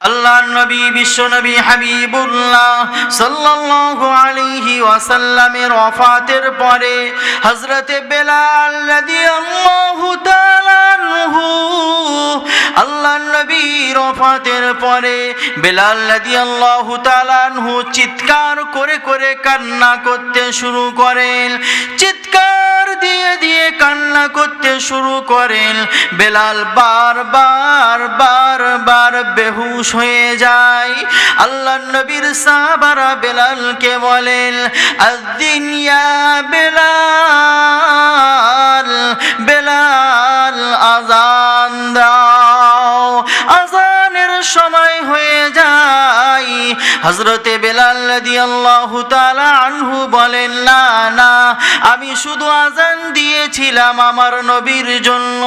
আল্লাহ নবী, বিশ্ব নবী হাবিবুল্লাহ সাল্লাল্লাহু আলাইহি ওয়াসাল্লামের ওয়াফাতের পরে হযরতে বেলাল রাদিয়াল্লাহু তাআলা আনহু নবীর ওয়াফাতের পরে বেলাল রাদিয়াল্লাহু তাআলা আনহু চিৎকার করে করে কান্না করতে শুরু করেন। চিৎকার দিয়ে দিয়ে কান্না করতে শুরু করেন। বেলাল বারবার বারবার বেহুশ হয়ে যায়। আল্লাহ নবীর সাহাবারা বেলালকে বলেন আদিনিয়া বেলাল বেলাল আজান দাও। আজানের সময় হয়ে যায় হজরতে বেলাল আনহু বলেন, না না, আমি শুধু আজান দিয়েছিলাম আমার নবীর জন্য।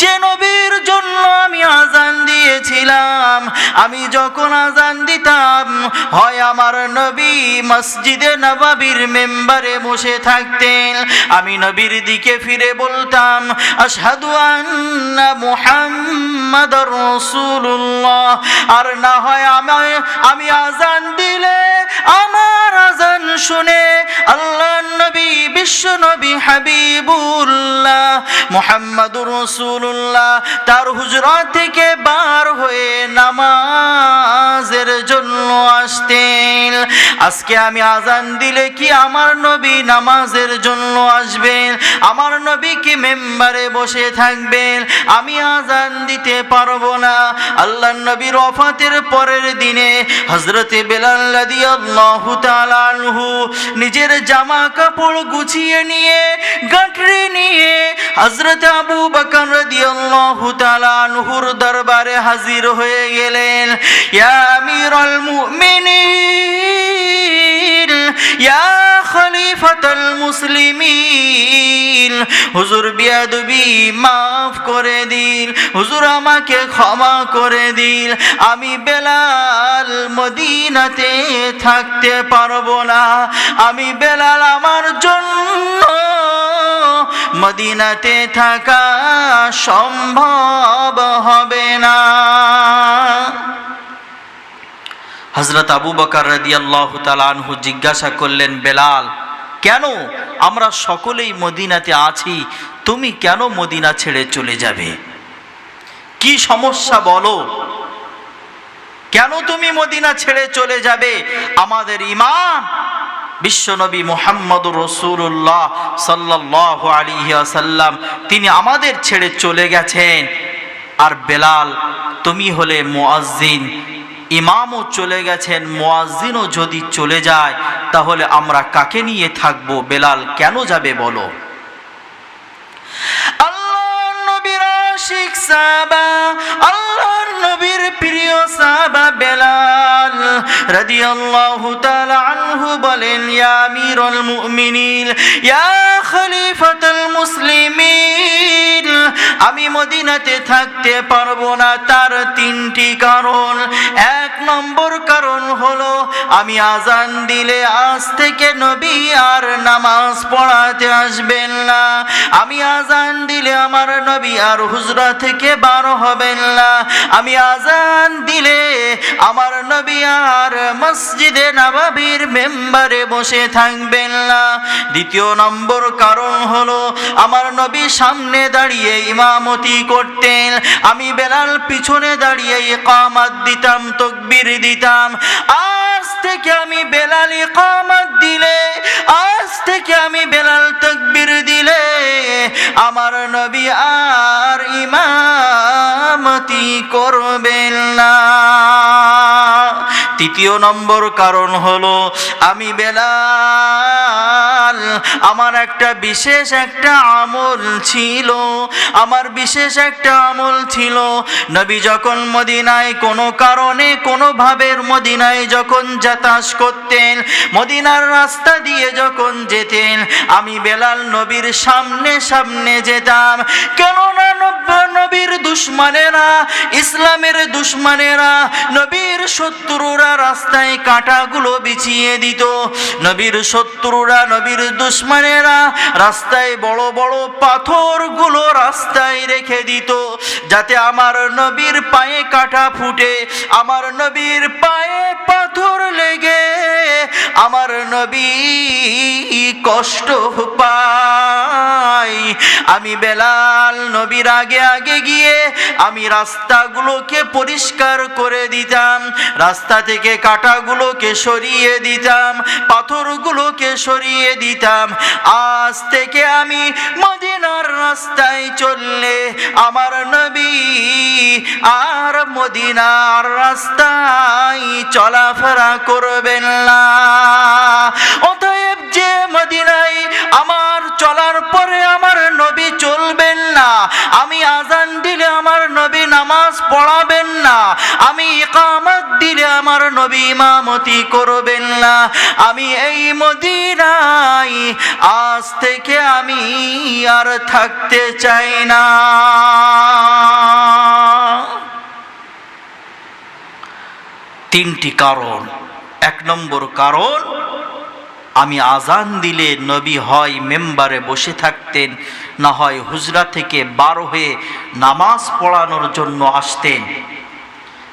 যে নবীর জন্য আমি আজান দিয়েছিলাম, আমি যখন আজান দিতাম, হয় আমার নবী মসজিদে নবাবির মেম্বারে বসে থাকতেন। আমি নবীর দিকে ফিরে বলতাম, আশহাদু আন্না মুহাম্মাদুর রাসূলুল্লাহ। আর না হয় আমি আমি আজান দিলে, আমার আজান শুনে আল্লাহ নবী, বিশ্ব নবী হাবিবুল্লাহ মুহাম্মাদুর রাসূলুল্লাহ তার হুজরা থেকে বার হয়ে নামাজের জন্য আসতেন। আজকে আমি আজান দিলে কি আমার নবী নামাজের জন্য আসবেন? আমার নবী কি মেম্বারে বসে থাকবেন। আমি আজান দিতে পারব না। আল্লাহ নবীর ওফাতের পরের দিনে হজরতে বেলাল নিজের জামা কাপড় গুছিয়ে নিয়ে, গাঁটরি নিয়ে হজরত আবু বকর রাদিয়াল্লাহু তাআলা আনহুর দরবারে হাজির হয়ে গেলেন। ইয়া আমিরুল মুমিনিন! ইয়া খলিফাতুল মুসলিমিন, হুজুর বিয়াদবি মাফ করে দিন হুজুর আমাকে ক্ষমা করে দিন আমি বেলাল মদিনাতে থাকতে পারব না, আমি বেলাল আমার জন্য মদিনাতে থাকা সম্ভব হবে হজরত আবু বকর রাদিয়াল্লাহু তাআলা আনহু জিজ্ঞাসা করলেন, বেলাল, কেন আমরা সকলেই মদিনাতে আছি? তুমি কেন মদিনা ছেড়ে চলে যাবে? কি সমস্যা বলো? কেন তুমি মদিনা ছেড়ে চলে যাবে? আমাদের ইমাম বিশ্বনবী মোহাম্মদ রসুল্লাহ সাল্লাহ আলিহাসাল্লাম তিনি আমাদের ছেড়ে চলে গেছেন। আর বেলাল, তুমি হলে মোয়াজ্জিন। ইমামও চলে গেছেন মোয়াজিনও যদি চলে যায়, তাহলে আমরা কাকে নিয়ে থাকব? বেলাল কেন যাবে বলো? আল্লাহর নবীর প্রিয় সাবা বেলাল। রাদিয়াল্লাহু তাআলা আনহু বলেন, ইয়া আমিরুল মুমিনিন, ইয়া খলিফাতুল মুসলিমিন, আমি মদিনাতে থাকতে পারব না তার তিনটি কারণ। এক নম্বর কারণ হলো, আমি আজান দিলে আজ থেকে নবী আর নামাজ পড়াতে আসবেন না। আমি আজান দিলে আমার নবী আর হুজরা থেকে বার হবেন না। আমি আজান দিলে আমার নবী আর মসজিদে নবাবির মেম্বারে বসে থাকবেন না। দ্বিতীয় নম্বর কারণ হলো, আমার নবী সামনে দাঁড়িয়ে ইমামতি করতেন। আমি বেলাল পিছনে দাঁড়িয়ে ইকামাত দিতাম, তকবির দিতাম। আজ থেকে আমি বেলাল ইকামাত দিলে, আজ থেকে আমি বেলাল তকবির দিলে, আমার নবী আর ইমামতি করবেন না। তৃতীয় নম্বর কারণ হলো, আমি বেলাল, আমার একটা বিশেষ একটা আমল ছিল, আমার বিশেষ একটা আমল ছিল। নবী যখন মদিনায় কোনো কারণে, কোনো ভাবের মদিনায় যখন যাতায়াত করতেন, মদিনার রাস্তা দিয়ে যখন যেতেন, আমি বেলাল নবীর সামনে সামনে যেতাম। কেননা নব্য নবীর দুশ্মনেরা, ইসলামের দুশ্মনেরা, নবীর শত্রুরা রাস্তায় কাঁটাগুলো বিছিয়ে দিত। নবীর শত্রুরা, নবীর দুশ্মনেরা রাস্তায় বড় বড় পাথরগুলো রাস্তায় রেখে দিত। যাতে আমার নবীর পায়ে কাটা ফুটে, আমার নবীর পায়ে পাথর লেগে, আমার নবী কষ্ট পায়। আমি বেলাল নবীর আগে আগে গিয়ে আমি রাস্তাগুলোকে পরিষ্কার করে দিতাম। রাস্তা থেকে কাটাগুলোকে সরিয়ে দিতাম, পাথরগুলোকে সরিয়ে দিতাম। আজ থেকে আমি মদিনার রাস্তায় চললে আমার নবী আর মদিনার রাস্তায় চলাফেরা করবেন না। অতএব যে মদিনায় আমার চলার পরে আমার নবী চলবেন না, আমি আজান দিলে আমার নবী নামাজ পড়াবেন না, আমি দিলে আমার নবী ইমামতি করবেন না। আমি এই মদিনাই আজ থেকে আমি আর থাকতে চাই না। তিনটি কারণ। এক নম্বর কারণ, আমি আজান দিলে নবী হয় মেম্বারে বসে থাকতেন, না হয় হুজরা থেকে বার হয়ে নামাজ পড়ানোর জন্য আসতেন।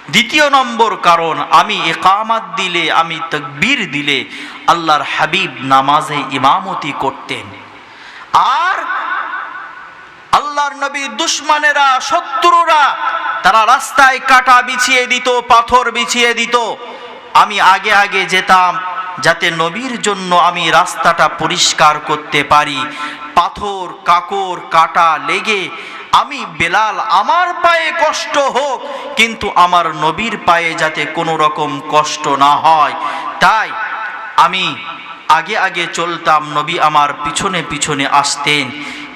দ্বিতীয় নম্বর কারণ, আমি একামাত দিলে, আমি তকবীর দিলে আল্লাহর হাবিব নামাজে ইমামতি করতেন। আর আল্লাহর নবী দুশ্মনেরা, শত্রুরা, তারা রাস্তায় কাটা বিছিয়ে দিত, পাথর বিছিয়ে দিত। আমি আগে আগে যেতাম, যাতে নবীর জন্য আমি রাস্তাটা পরিষ্কার করতে পারি। পাথর, কাকর, কাটা লেগে আমি বেলাল আমার পায়ে কষ্ট হোক, কিন্তু আমার নবীর পায়ে যাতে কোনো রকম কষ্ট না হয়। তাই আমি আগে আগে চলতাম, নবী আমার পিছনে পিছনে আসতেন।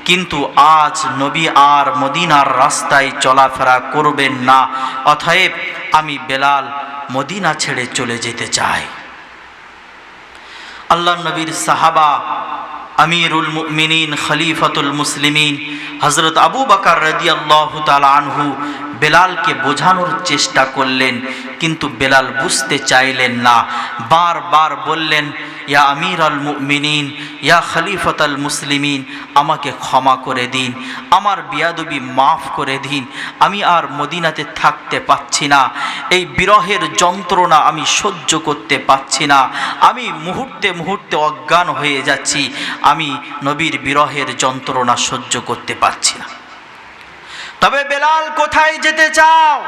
কিন্তু আজ নবী আর মদিনার রাস্তায় চলাফেরা করবেন না, অতএব আমি বেলাল মদিনা ছেড়ে চলে যেতে চাই। আল্লাহ নবীর সাহাবা আমিরুল মুমিনিন খলিফাতুল মুসলিমিন হজরত আবু বাকার রদিয়াল্লাহ তালা আনহু বেলালকে বোঝানোর চেষ্টা করলেন, কিন্তু বেলাল বুঝতে চাইলেন না। বারবার বললেন, ইয়া আমির আল মুমিনিন, ইয়া খলিফত আল মুসলিমিন, আমাকে ক্ষমা করে দিন, আমার বিয়াদবি মাফ করে দিন, আমি আর মদিনাতে থাকতে পাচ্ছি না, এই বিরহের যন্ত্রণা আমি সহ্য করতে পাচ্ছি না, আমি মুহূর্তে মুহূর্তে অজ্ঞান হয়ে যাচ্ছি, আমি নবীর বিরহের যন্ত্রণা সহ্য করতে পারছি না। তবে বেলাল কোথায় যেতে চাও?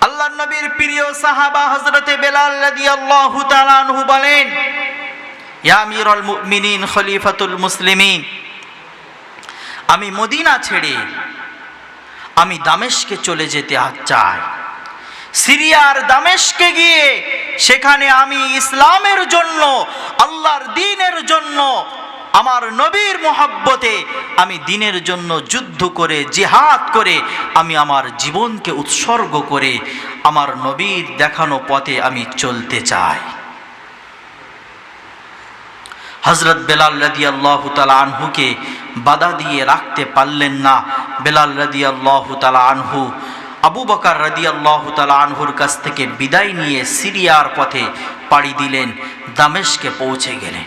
আল্লাহ নবীর প্রিয় সাহাবা হজরতে বেলাল রাদিয়াল্লাহু তাআলা আনহু বলেন, ইয়া আমিরুল মুমিনিন খলিফাতুল মুসলিমিন, আমি মদিনা ছেড়ে আমি দামেশকে চলে যেতে চাই। সিরিয়ার দামেশকে গিয়ে সেখানে আমি ইসলামের জন্য, আল্লাহর দিনের জন্য আমার নবীর মোহাব্বতে আমি দিনের জন্য যুদ্ধ করে, জিহাদ করে, আমি আমার জীবনকে উৎসর্গ করে আমার নবীর দেখানো পথে আমি চলতে চাই। হজরত বেলাল রাদি আল্লাহ আনহুকে বাধা দিয়ে রাখতে পারলেন না। বেলাল রাদি আল্লাহ তালা আনহু আবু বকার রাদি আল্লাহ তালা আনহুর কাছ থেকে বিদায় নিয়ে সিরিয়ার পথে পাড়ি দিলেন দামেশকে পৌঁছে গেলেন।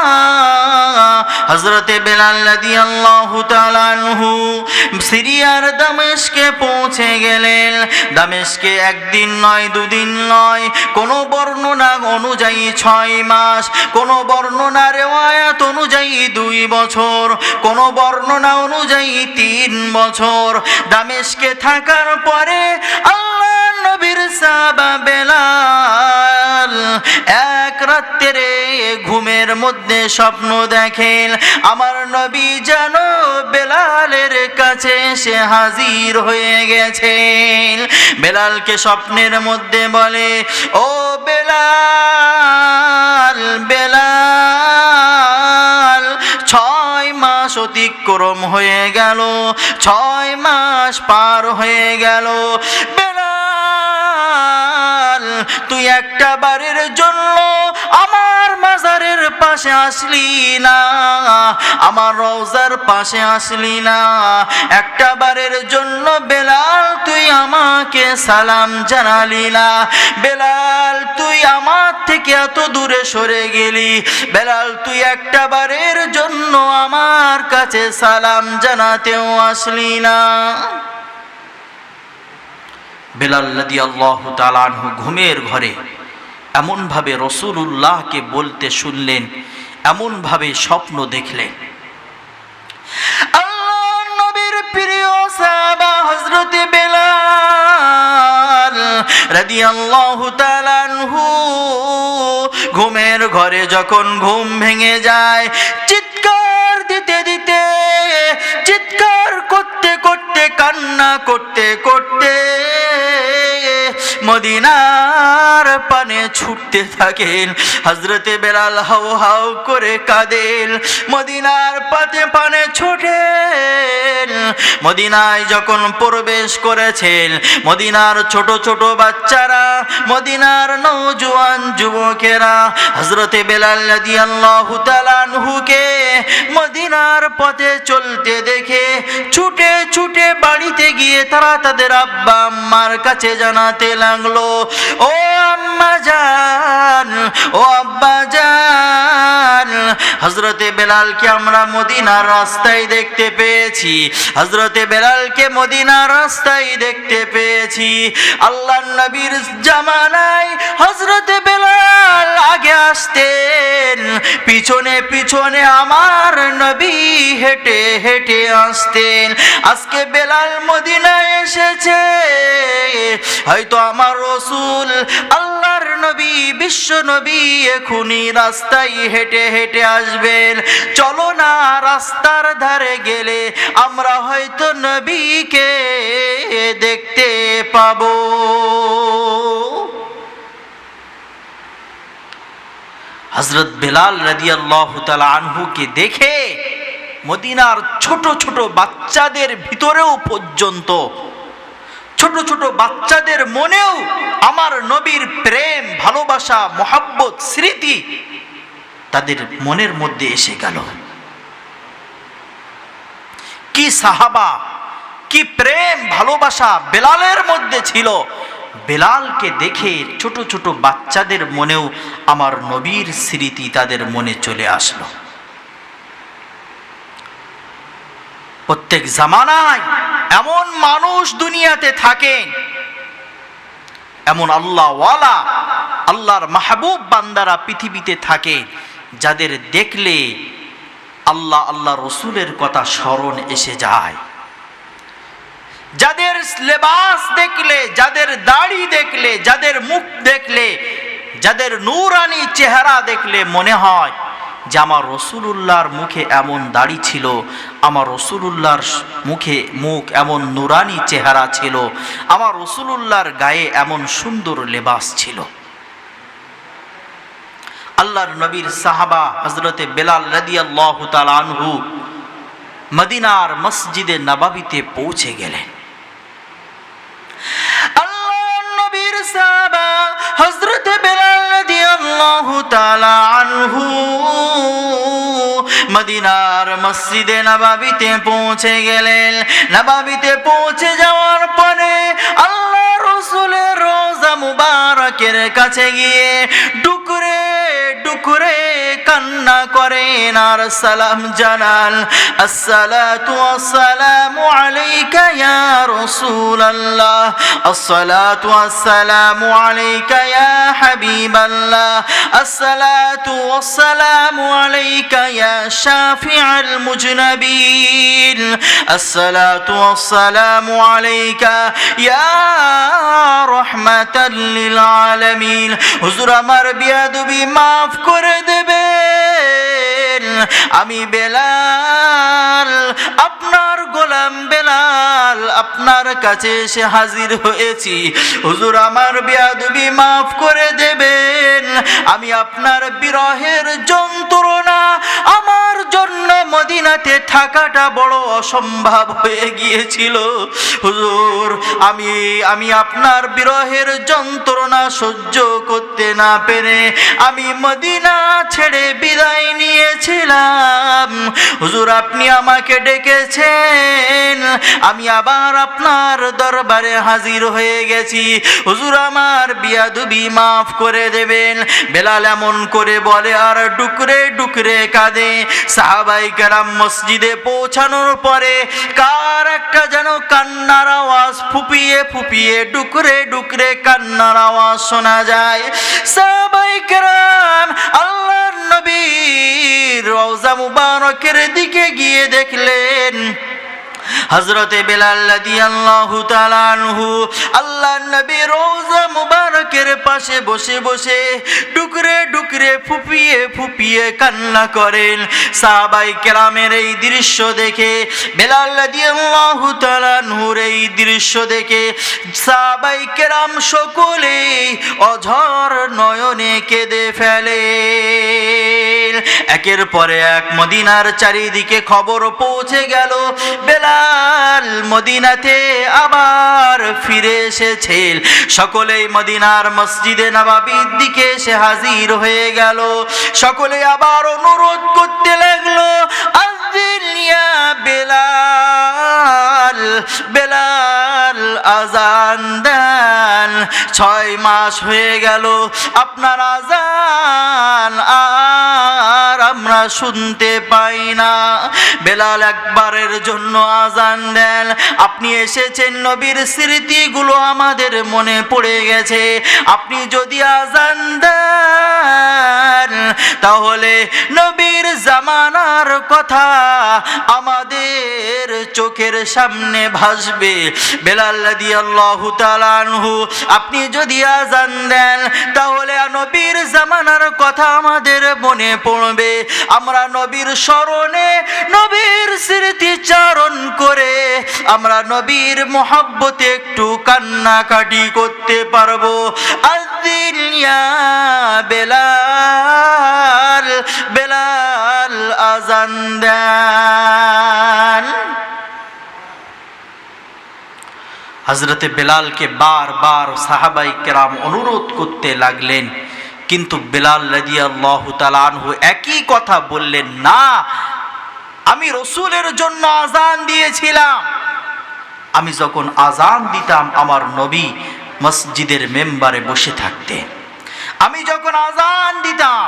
হজরতে বেলাল সিরিয়ার দামেশকে পৌঁছে গেলেন। দামেশকে একদিন নয়, দুদিন নয়, কোনো বর্ণনা অনুযায়ী ছয় মাস, কোনো বর্ণনা রেওয়ায়াত অনুযায়ী দুই বছর, কোনো বর্ণনা অনুযায়ী তিন বছর। দামেশকে থাকার পরে আল্লাহ নবীর সাবা বেলাল এক রাত্রে ঘুমের মধ্যে স্বপ্ন দেখেন, আমার নবী যেন বেলালের কাছে সে হাজির হয়ে গেছেন। বেলালকে স্বপ্নের মধ্যে বলে, ও বেলাল বেলাল, ছয় মাস অতিক্রম হয়ে গেল, ছয় মাস পার হয়ে গেল। বেলাল তুই একটা বারের জন্য আমার মাজারের পাশে আসলি না, আমার রওজার পাশে আসলি না। একটা বারের জন্য বেলাল, তুই আমাকে সালাম জানালি না। বেলাল, তুই আমার থেকে এত দূরে সরে গেলি। বেলাল, তুই একটা বারের জন্য আমার কাছে সালাম জানাতেও আসলি না। বেলাল নদী আল্লাহ তালানহু ঘুমের ঘরে এমনভাবে রসুলুল্লাহকে বলতে শুনলেন, এমনভাবে স্বপ্ন দেখলেন। ঘুমের ঘরে যখন ঘুম ভেঙে যায়, চিৎকার দিতে দিতে, চিৎকার করতে করতে, কান্না করতে করতে মদিনার পানে ছুটতে থাকেন। হজরতে বেলাল হাউ হাউ করে কাঁদেন। মদিনার পাতে পানে ছুটেন। মদিনায় যখন প্রবেশ করেছেন, মদিনার ছোট ছোট বাচ্চারা, মদিনার নৌজওয়ান যুবকেরা হজরতে বেলাল রাদিয়াল্লাহু মদিনার পথে চলতে দেখে ছুটে ছুটে বাড়িতে গিয়ে তারা তাদের আব্বা আম্মার কাছে জানাতে লাগল ও আম্মা জান, ও আব্বা জান হজরতে বেলালকে আমরা মদিনার রাস্তায় দেখতে পেয়েছি হজরতে বেলালকে মদিনার রাস্তায় দেখতে পেয়েছি। আল্লাহ নবীর জামানায় হজরতে বেলাল আগে আসতেন। পিছনে পিছনে আমার নবী হেঁটে হেঁটে আসতেন। আজকে বেলাল মদিনায় এসেছে। হয়তো আমার রসুল আল্লাহর নবী, বিশ্ব নবী এখনই রাস্তায় হেঁটে হেঁটে আসবেন। চলো না রাস্তার ধারে গেলে আমরা হয়তো নবীকে দেখতে পাবো। হজরত বেলাল তালা আনহুকে দেখে মদিনার ছোট ছোট বাচ্চাদের ভিতরেও পর্যন্ত, ছোট ছোট বাচ্চাদের মনেও আমার নবীর প্রেম, ভালোবাসা, মোহাব্বত, স্মৃতি তাদের মনের মধ্যে এসে গেল। কি সাহাবা, কি প্রেম, ভালোবাসা বেলালের মধ্যে ছিল। বেলালকে দেখে ছোট ছোট বাচ্চাদের মনেও আমার নবীর স্মৃতি তাদের মনে চলে আসলো। প্রত্যেক জামানায় এমন মানুষ দুনিয়াতে থাকেন, এমন আল্লাহওয়ালা, আল্লাহর মাহবুব বান্দারা পৃথিবীতে থাকে যাদের দেখলে আল্লাহ আল্লাহ রসুলের কথা স্মরণ এসে যায়। যাদের লেবাস দেখলে, যাদের দাড়ি দেখলে, যাদের মুখ দেখলে, যাদের নূরানি চেহারা দেখলে মনে হয় যে আমার রসুলুল্লাহর মুখে এমন দাড়ি ছিল, আমার রসুলুল্লাহর মুখে মুখ এমন নুরানি চেহারা ছিল, আমার রসুলুল্লাহর গায়ে এমন সুন্দর লেবাস ছিল। আল্লাহর নবীর সাহাবা হজরতে বেলাল রাদিয়াল্লাহ আনহু মদিনার মসজিদে নবাবিতে পৌঁছে গেলেন আল্লাহর নবীর সাহাবা হযরতে বেলাল রাদিয়াল্লাহু তাআলা আনহু মদিনার মসজিদে নবাবিতে পৌঁছে গেলেন। নবাবিতে পৌঁছে যাওয়ার পরে আল্লাহ রসুলের রোজা মুবারকের কাছে গিয়ে ডুকরে ডুকরে কান্না করেন আর সালাম জানান। আসসালাতু আসসালামু আলাইকা ইয়া রাসূলুল্লাহ আসসালাতু আসসালামু আলাইকা ইয়া হাবিবাল্লাহ আসসালাতু আসসালামু আলাইকা ইয়া শাফিআল মুজনাবিন আসসালাতু আসসালামু আলাইকা ইয়া রহমাতাল লিল আলামিন হুজুর আমার বিয়াদবি মাফ করে দেবেন আমি বেলাল আপনার গোলাম বেলাল আপনার কাছে এসে হাজির হয়েছি। হুজুর আমার বিয়াদবি মাফ করে দেবেন। আমি আপনার বিরহের যন্ত্রণা, আমার জন্য মদিনাতে থাকাটা বড় অসম্ভব হয়ে গিয়েছিল। হুজুর, আমি আমি আপনার বিরহের যন্ত্রণা সহ্য করতে না পেরে আমি মদিনা ছেড়ে বিদায় নিয়েছিলাম। হুজুর, আপনি আমাকে ডেকেছেন। আমি আবার আপনার দরবারে হাজির হয়ে গেছি। হুজুর আমার বিয়াদুবি মাফ করে দেবেন। বেলাল এমন করে বলে, আর ডুকরে ডুকরে কাঁদে। সাহাবাই কেরাম মসজিদে পৌঁছানোর পরে কার একটা যেন কান্নার আওয়াজ, ফুপিয়ে ফুপিয়ে ডুকরে ডুকরে কান্নার আওয়াজ শোনা যায়। সাহাবাই কারাম আল্লাহর নবীর রওজা মুবারকের দিকে গিয়ে দেখলেন হজরতে বেলাল রাদিয়াল্লাহু তাআলা আল্লাহ নবী রোজা মুবারকের পাশে বসে বসে ডুকরে ডুকরে ফুপিয়ে ফুপিয়ে কান্না করেন। সাহাবাই কেরামের এই দৃশ্য দেখে, বেলাল রাদিয়াল্লাহু তাআলা এই দৃশ্য দেখে সাহাবাই কেরাম সকলে অঝর নয়নে কেঁদে ফেলে একের পরে এক মদিনার চারিদিকে খবর পৌঁছে গেল, বেলাল মদিনাতে আবার ফিরে এসেছেন সকলেই মদিনার মসজিদে নবাবির দিকে সে হাজির হয়ে গেল। সকলে আবার অনুরোধ করতে লাগল আজ ইয়া বেলাল বেলাল আজান দেন। ছয় মাস হয়ে গেল আপনার আজান, আর আমরা শুনতে পাই না। বেলাল একবারের জন্য আজান দেন। আপনি এসেছেন নবীর স্মৃতিগুলো আমাদের মনে পড়ে গেছে। আপনি যদি আজান দেন, তাহলে নবীর জামানার কথা আমাদের চোখের সামনে ভাসবে। বেলাল রাদিয়াল্লাহু তাআলা আনহু, আপনি যদি আজান দেন, তাহলে নবীর জামানার কথা আমাদের মনে পড়বে। আমরা নবীর স্মরণে নবীর স্মৃতিচারণ করে আমরা নবীর মোহাব্বতে একটু কান্নাকাটি করতে পারব। বেলাল বেলাল আজান দেন। হজরতে বেলালকে বারবার সাহাবাই কেরাম অনুরোধ করতে লাগলেন। কিন্তু বেলাল আনহু একই কথা বললেন, না, আমি রসুলের জন্য আজান দিয়েছিলাম। আমি যখন আজান দিতাম, আমার নবী মসজিদের মেম্বারে বসে থাকতেন। আমি যখন আজান দিতাম,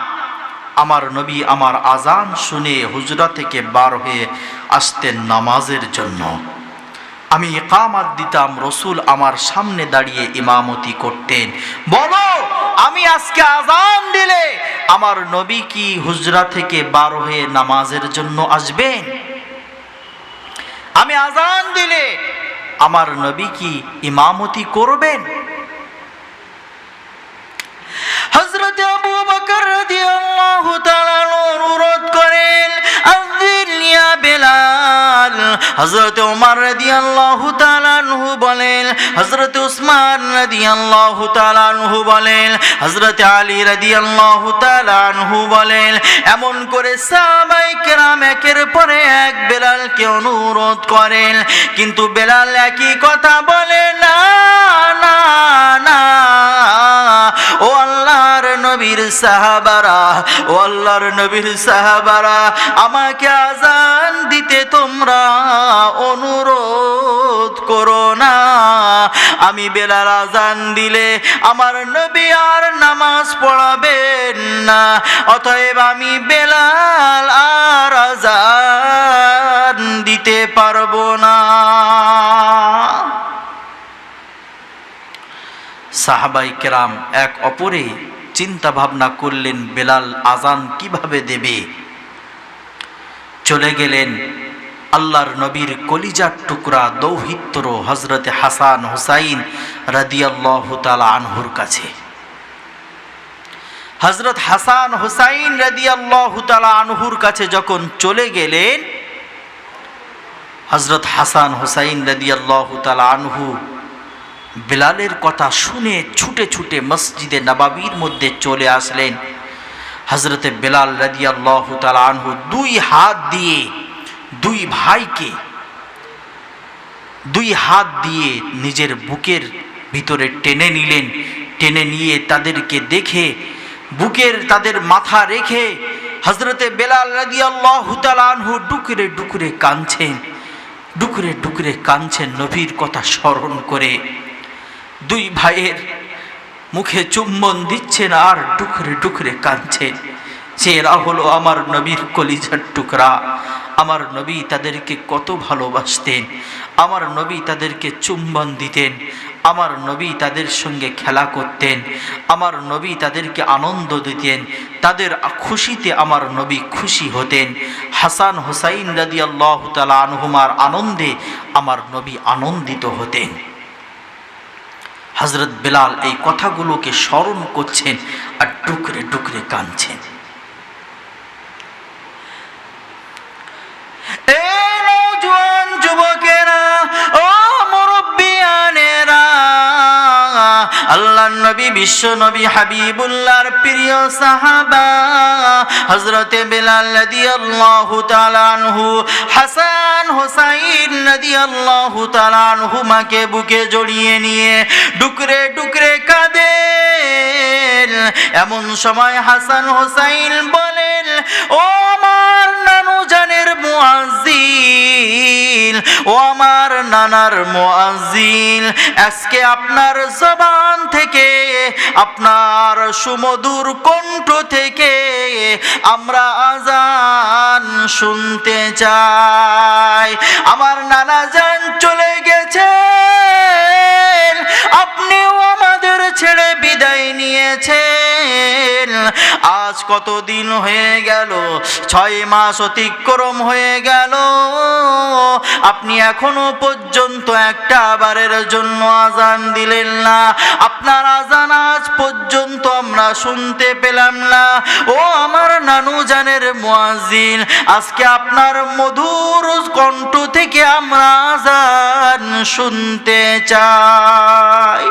আমার নবী আমার আজান শুনে হুজরা থেকে বার হয়ে আসতেন নামাজের জন্য। আমি ইকামাত দিতাম, রসুল আমার সামনে দাঁড়িয়ে ইমামতি করতেন। বলো, আমি আজকে আজান দিলে আমার নবী কি হুজরা থেকে বার হয়ে নামাজের জন্য আসবেন? আমি আজান দিলে আমার নবী কি ইমামতি করবেন? করেন ইয়া হযরত ওমর রাদিয়াল্লাহু তাআলা আনহু বলেন, হযরত উসমান রাদিয়াল্লাহু তাআলা আনহু বলেন, হযরত আলী রাদিয়াল্লাহু তাআলা আনহু বলেন, এমন করে সাহাবাই কেরাম একের পরে এক বেলালকে অনুরোধ করেন, কিন্তু বেলাল একই কথা বলে, না না না, ও আল্লাহর নবীর সাহাবারা ও আল্লাহর নবীর সাহাবারা, আমাকে আজান দিতে তোমরা অনুরোধ করো না। আমি বেলাল আজান দিলে আমার নবী আর নামাজ পড়াবেন না, অতএব আমি বেলাল আর আজান দিতে পারব না। সাহাবাই কেরাম, এক অপরে চিন্তা ভাবনা করলেন, বেলাল আজান কীভাবে দেবে? চলে গেলেন আল্লাহর নবীর কলিজার টুকরা দৌহিত্র হজরতে হাসান হুসাইন রাদিয়াল্লাহ তালা আনহুর কাছে। হজরত হাসান হুসাইন রাদিয়াল্লাহ তালা আনহুর কাছে যখন চলে গেলেন হজরত হাসান হুসাইন রাদিয়াল্লাহ তালা আনহু বেলালের কথা শুনে ছুটে ছুটে মসজিদে নবাবির মধ্যে চলে আসলেন। হজরতে বেলাল রাদিয়াল্লাহু তাআলা আনহু দুই হাত দিয়ে দুই ভাইকে, দুই হাত দিয়ে নিজের বুকের ভিতরে টেনে নিলেন। টেনে নিয়ে তাদেরকে দেখে, বুকের তাদের মাথা রেখে হজরতে বেলাল আনহু ডুকরে ডুকরে কাঁদছেন। ডুকরে ডুকরে কাঁদছেন নবীর কথা স্মরণ করে। দুই ভাইয়ের মুখে চুম্বন দিচ্ছেন আর টুকরে টুকরে কাঁদছেন। যে হলো আমার নবীর কলিজার টুকরা। আমার নবী তাদেরকে কত ভালোবাসতেন। আমার নবী তাদেরকে চুম্বন দিতেন। আমার নবী তাদের সঙ্গে খেলা করতেন। আমার নবী তাদেরকে আনন্দ দিতেন। তাদের খুশিতে আমার নবী খুশি হতেন। হাসান হোসাইন রাদি আল্লাহ তালা আনহুমার আনন্দে আমার নবী আনন্দিত হতেন। হজরত বেলাল এই কথাগুলোকে স্মরণ করছেন আর টুকরে টুকরে কাঁদছেন। যুবকেরা ও মুরব্বিয়ানেরা আল্লাহ নবী, বিশ্ব নবী, হাবিবুল্লাহর প্রিয় সাহাবা হজরতে বেলাল রাদিয়াল্লাহু তাআলা আনহু, হাসান হোসাইন রাদিয়াল্লাহু তাআলা আনহুমাকে বুকে জড়িয়ে নিয়ে ডুকরে ডুকরে কাঁদে। এমন সময় হাসান হোসাইন বলেন, ও মুআজ্জিল ও আমার নানার মোয়াজিল আজকে আপনার জবান থেকে, আপনার সুমধুর কণ্ঠ থেকে আমরা আজান শুনতে চাই। আমার নানা যান চলে গেছেন ছেড়ে বিদায় নিয়েছেন। আজ কত দিন হয়ে গেল? ছয় মাস অতিক্রম হয়ে গেল। আপনি এখনও পর্যন্ত একটা বারের জন্য আজান দিলেন না। আপনার আজান আজ পর্যন্ত আমরা শুনতে পেলাম না। ও আমার নানু জানের মোয়াজিন আজকে আপনার মধুর কণ্ঠ থেকে আমরা আজান শুনতে চাই।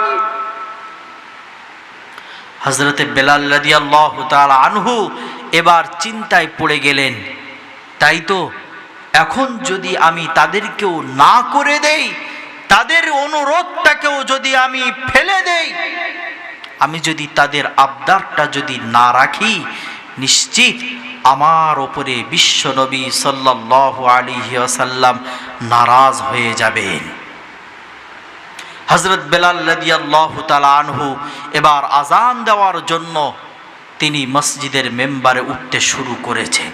হজরতে বেলাল আনহু এবার চিন্তায় পড়ে গেলেন, তাই তো, এখন যদি আমি তাদেরকেও না করে দেই, তাদের অনুরোধটাকেও যদি আমি ফেলে দেই, আমি যদি তাদের আবদারটা যদি না রাখি, নিশ্চিত আমার ওপরে বিশ্বনবী সাল্লাহ আলিহি আসাল্লাম নারাজ হয়ে যাবেন। হজরত বেলাল্লাহ আনহু এবার আজান দেওয়ার জন্য তিনি মসজিদের মেম্বারে উঠতে শুরু করেছে।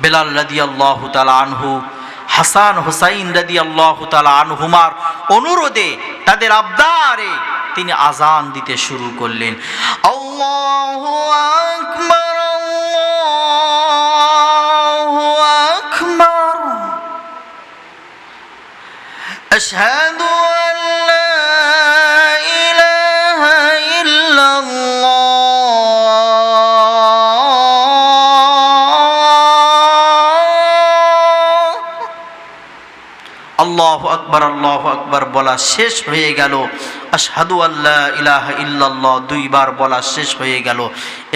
বেলাল রদি আল্লাহ আনহু, হাসান হুসাইন রদি আল্লাহ আনহুমার অনুরোধে তাদের আবদারে তিনি আজান দিতে শুরু করলেন। আল্লাহু আকবার আল্লাহু আকবার। আকবর, আল্লাহ আকবর বলা শেষ হয়ে গেল। আশহাদু আল্লাহ ইলাহা ইল্লাল্লাহ দুইবার বলা শেষ হয়ে গেল।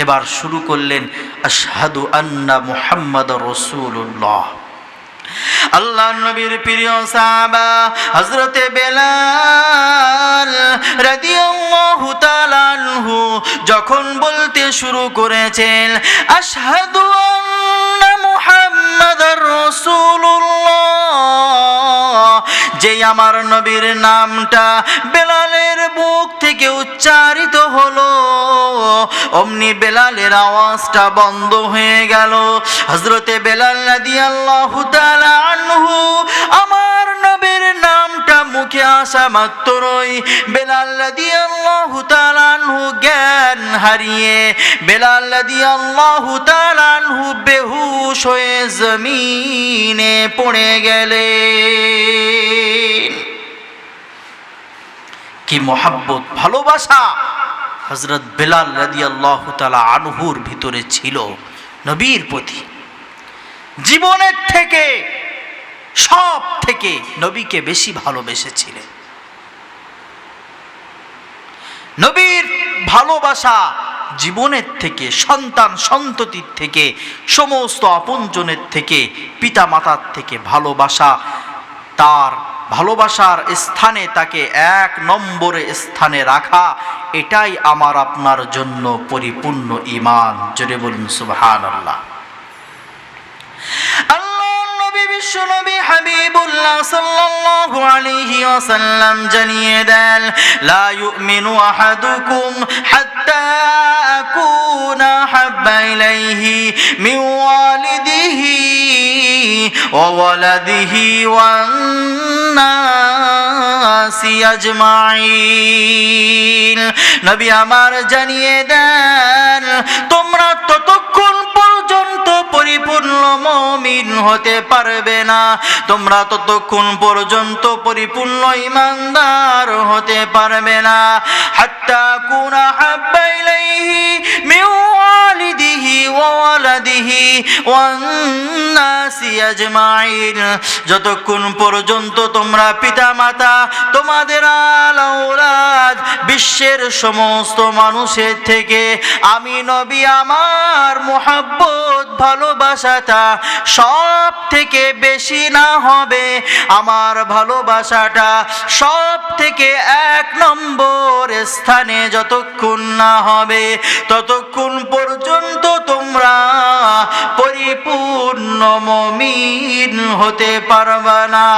এবার শুরু করলেন, আশহাদু আন্না মুহাম্মদ রসুল্লাহ আল্লাহ নবীর প্রিয় সাহাবা হজরতে বেলাল রাদিয়াল্লাহু তাআলা আনহু যখন বলতে শুরু করেছেন, আশহাদু আন্না মুহাম্মাদার রাসূলুল্লাহ। যেই আমার নবীর নামটা বেলালের বুক থেকে উচ্চারিত হলো। অমনি বেলালের আওয়াজটা বন্ধ হয়ে গেল। হজরতে বেলাল রাদিয়াল্লাহু তাআলা আনহু আমার নবীর নামটা মুখে আসা মাত্রই বেলাল আনহু জ্ঞান হারিয়ে বেলাল আনহু বেহুশ হয়ে জমিনে পড়ে গেলেন। কি মহাব্বত, ভালোবাসা! হজরত বেলাল রাদিয়াল্লাহু তাআলা আনহুর ভিতরে ছিল নবীর প্রতি। জীবনের থেকে, সব থেকে নবীকে বেশি ভালোবেসেছিলেন। নবীর ভালোবাসা জীবনের থেকে, সন্তান সন্ততির থেকে, সমস্ত আপনজনের থেকে পিতা মাতার থেকে ভালোবাসা, তার ভালোবাসার স্থানে তাকে এক নম্বরে স্থানে রাখা এটাই আমার আপনার জন্য পরিপূর্ণ ইমান জোরে বলুন সুবহান আল্লাহ আল্লাহর নবী বিশ্ব নবী হাবিবুল্লাহ সাল্লাল্লাহু আলাইহি ওয়াসাল্লাম জানিয়ে দেন, লা ইউমিনু আহাদুকুম হাত্তা আকুনা হাব্বা ইলাইহি মিন ওয়ালিদিহি ওয়া ওয়ালাদিহি ওয়ান নাসি আজমাইন নবী আমার জানিয়ে দেন, তোমরা ততক্ষণ পর্যন্ত পরিপূর্ণ মমিন হতে পারবে না। তোমরা ততক্ষণ পর্যন্ত পরিপূর্ণ ইমানদার হতে পারবে না। হাত্তা কুনা হাব্বা ইলাইহি ওয়ালিদিহি ওয়ালাদিহি ওয়ান নাসি আজমাইন। যতক্ষণ পর্যন্ত তোমরা পিতা মাতা তোমাদের আলাউলাদ বিশ্বের সমস্ত মানুষের থেকে, আমি নবী আমার মোহাব্বত ভালোবাসাটা সব থেকে বেশি না হবে। আমার ভালোবাসাটা সব থেকে এক নম্বর স্থানে যতক্ষণ না হবে, ততক্ষণ পর্যন্ত তোমরা পরিপূর্ণ মমিন হতে পারবে না।